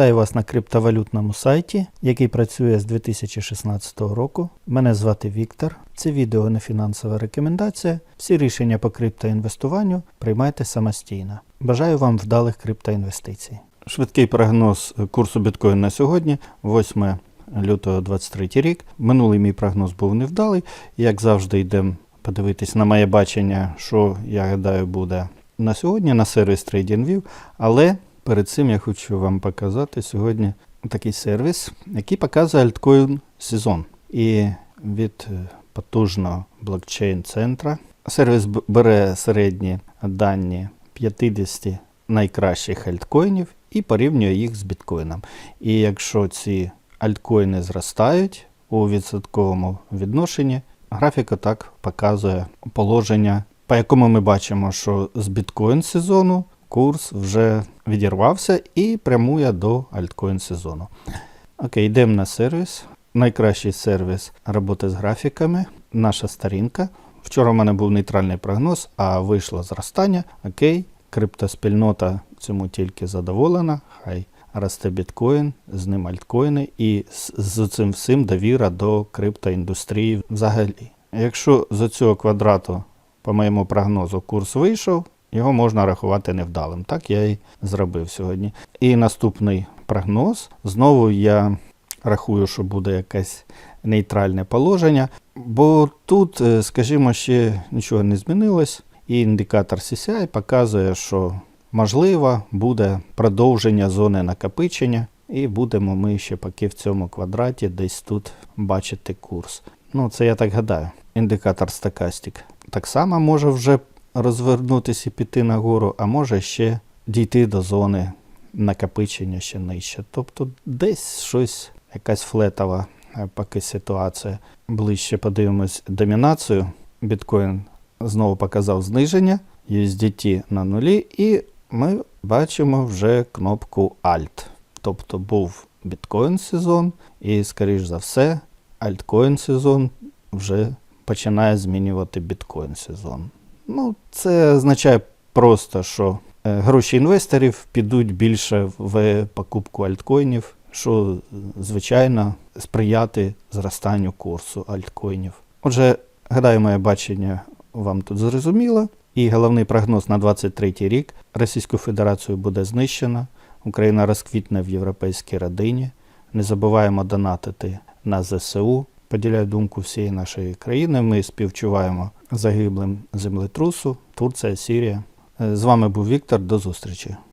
Вітаю вас на криптовалютному сайті, який працює з 2016 року. Мене звати Віктор. Це відео не фінансова рекомендація. Всі рішення по криптоінвестуванню приймайте самостійно. Бажаю вам вдалих криптоінвестицій. Швидкий прогноз курсу біткоін на сьогодні, 8 лютого 23 рік. Минулий мій прогноз був невдалий. Як завжди, йдемо подивитись на моє бачення, що я гадаю буде на сьогодні на сервіс TradingView, але перед цим я хочу вам показати сьогодні такий сервіс, який показує альткоін сезон. І від е, потужного блокчейн-центра сервіс бере середні дані 50 найкращих альткоїнів і порівнює їх з біткоїном. І якщо ці альткоїни зростають у відсотковому відношенні, графіка так показує положення, по якому ми бачимо, що з біткоін сезону курс вже відірвався і прямує до альткоін сезону. Окей, йдемо на сервіс. Найкращий сервіс роботи з графіками. Наша сторінка. Вчора в мене був нейтральний прогноз, а вийшло зростання. Окей, криптоспільнота цьому тільки задоволена. Хай росте біткоін, з ним альткоїни, і з, цим всім довіра до криптоіндустрії взагалі. Якщо з цього квадрату, по моєму прогнозу, курс вийшов, його можна рахувати невдалим. Так я і зробив сьогодні. І наступний прогноз. Знову я рахую, що буде якесь нейтральне положення, бо тут, е, скажімо, ще нічого не змінилось, і індикатор CCI показує, що можливо буде продовження зони накопичення, і будемо ми ще поки в цьому квадраті десь тут бачити курс. Ну, це я так гадаю. Індикатор стокастик так само може вже розвернутися і піти нагору, а може ще дійти до зони накопичення ще нижче. Тобто десь щось, якась флетова е, поки ситуація. Ближче подивимось домінацію. Біткоін знову показав зниження, USDT на нулі, і ми бачимо вже кнопку Alt. Тобто був біткоін сезон, і, скоріш за все, альткоін сезон вже починає змінювати біткоін сезон. Ну, це означає просто, що е, гроші інвесторів підуть більше в покупку альткоїнів, що, е, звичайно, сприяти зростанню курсу альткоїнів. Отже, гадаю, моє бачення вам тут зрозуміло. І головний прогноз на 23 рік Російську Федерацію буде знищено, Україна розквітне в європейській родині. Не забуваємо донатити на ЗСУ. Поділяю думку всієї нашої країни. Ми співчуваємо загиблим землетрусу, Турція, Сірія. З вами був Віктор. До зустрічі.